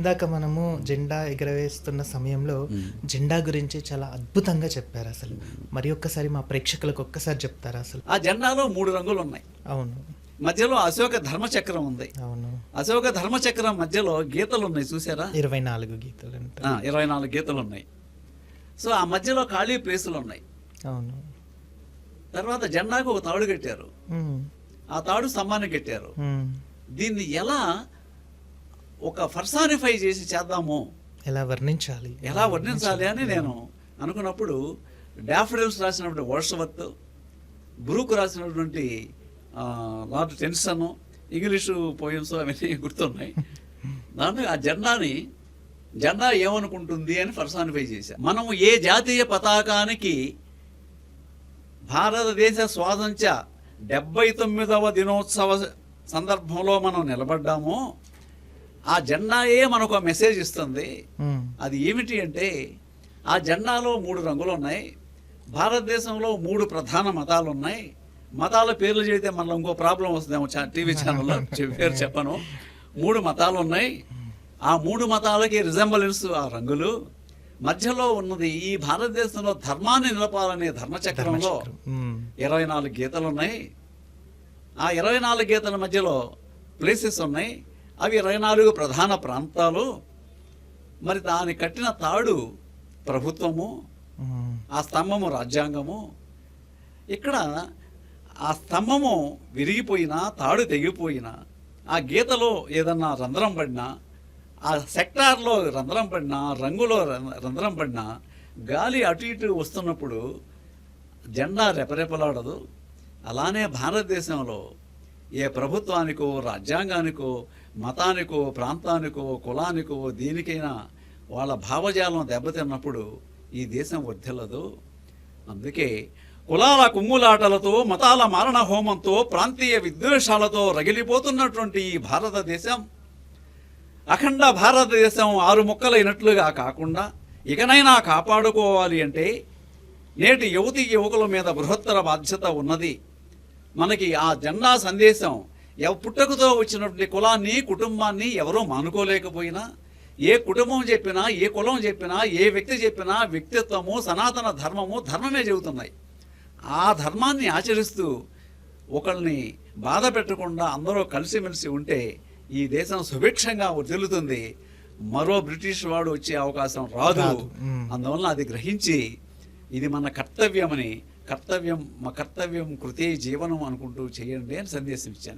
ఇందాక మనము జెండా ఎగరవేస్తున్న సమయంలో జెండా గురించి చాలా అద్భుతంగా చెప్పారు అసలు. మరి ఒక్కసారి మా ప్రేక్షకులకు ఒక్కసారి చెప్తారా అసలు? ఆ జెండాలో మూడు రంగులు ఉన్నాయి. అవును. మధ్యలో అశోక ధర్మచక్రం ఉంది. అవును. అశోక ధర్మచక్రం మధ్యలో గీతలు ఉన్నాయి చూసారా ఇరవై నాలుగు గీతలు ఇరవై నాలుగు గీతలు ఉన్నాయి. సో ఆ మధ్యలో ఖాళీ ప్లేసులు ఉన్నాయి. అవును. తర్వాత జెండాకు ఒక తాడు కట్టారు. ఆ తాడు స్తంభానికి కట్టారు. దీన్ని ఎలా ఒక ఫర్సానిఫై చేసి చేద్దాము. ఎలా వర్ణించాలి? ఎలా వర్ణించాలి అని నేను అనుకున్నప్పుడు డాఫ్రిల్స్ రాసినటువంటి వర్షవత్ బ్రూక్ రాసినటువంటి లార్డ్ టెన్సన్ ఇంగ్లీషు పోయమ్స్ అవన్నీ గుర్తున్నాయి. దాంట్లో ఆ జెండాని జెండా ఏమనుకుంటుంది అని ఫర్సానిఫై చేశా. మనం ఏ జాతీయ పతాకానికి భారతదేశ స్వాతంత్ర్య డెబ్బై తొమ్మిదవ దినోత్సవ సందర్భంలో మనం నిలబడ్డామో ఆ జెండాయే మనకు మెసేజ్ ఇస్తుంది? ఉమ్, అది ఏమిటి అంటే ఆ జెండాలో మూడు రంగులు ఉన్నాయి భారతదేశంలో మూడు ప్రధాన మతాలు ఉన్నాయి మతాల పేర్లు చెబితే మళ్ళీ ఇంకో ప్రాబ్లం వస్తుందేమో టీవీ ఛానల్లో చె- పేరు చెప్పను. మూడు మతాలు ఉన్నాయి ఆ మూడు మతాలకి రిజంబలెన్స్ ఆ రంగులు. మధ్యలో ఉన్నది ఈ భారతదేశంలో ధర్మాన్ని నిలపాలనే ధర్మచక్రంలో ఇరవై నాలుగు గీతలు ఉన్నాయి ఆ ఇరవై నాలుగు గీతల మధ్యలో ప్లేసెస్ ఉన్నాయి. అవి ఇరవై నాలుగు ప్రధాన ప్రాంతాలు. మరి దాని కట్టిన తాడు ప్రభుత్వము ఆ స్తంభము రాజ్యాంగము. ఇక్కడ ఆ స్తంభము విరిగిపోయినా తాడు తెగిపోయినా ఆ గీతలో ఏదన్నా రంధ్రం పడినా ఆ సెక్టార్లో రంధ్రం పడినా రంగులో రంధ్రం పడినా గాలి అటు ఇటు వస్తున్నప్పుడు జెండా రెపరెపలాడదు. అలానే భారతదేశంలో ఏ ప్రభుత్వానికో రాజ్యాంగానికో మతానికో ప్రాంతానికో కులానికో దీనికైనా వాళ్ళ భావజాలం దెబ్బతిన్నప్పుడు ఈ దేశం వర్ధిల్లదు. అందుకే కులాల కుమ్ములాటలతో మతాల మారణ హోమంతో ప్రాంతీయ విద్వేషాలతో రగిలిపోతున్నటువంటి ఈ భారతదేశం అఖండ భారతదేశం ఆరు ముక్కలైనట్లుగా కాకుండా ఇకనైనా కాపాడుకోవాలి అంటే నేటి యువతి యువకుల మీద బృహత్తర బాధ్యత ఉన్నది. మనకి ఆ జెండా సందేశం ఎవ పుట్టకతో వచ్చినటువంటి కులాన్ని కుటుంబాన్ని ఎవరూ మానుకోలేకపోయినా ఏ కుటుంబం చెప్పినా ఏ కులం చెప్పినా ఏ వ్యక్తి చెప్పినా వ్యక్తిత్వము సనాతన ధర్మము ధర్మమే చెబుతున్నాయి. ఆ ధర్మాన్ని ఆచరిస్తూ ఒకళ్ళని బాధ పెట్టకుండా అందరూ కలిసిమెలిసి ఉంటే ఈ దేశం సుభిక్షంగా వర్ధిల్లుతుంది మరో బ్రిటిష్ వాడు వచ్చే అవకాశం రాదు. అందువలన అది గ్రహించి ఇది మన కర్తవ్యమని కర్తవ్యం మా కర్తవ్యం కృతే జీవనం అనుకుంటూ చేయండి అని సందేశం ఇచ్చాను.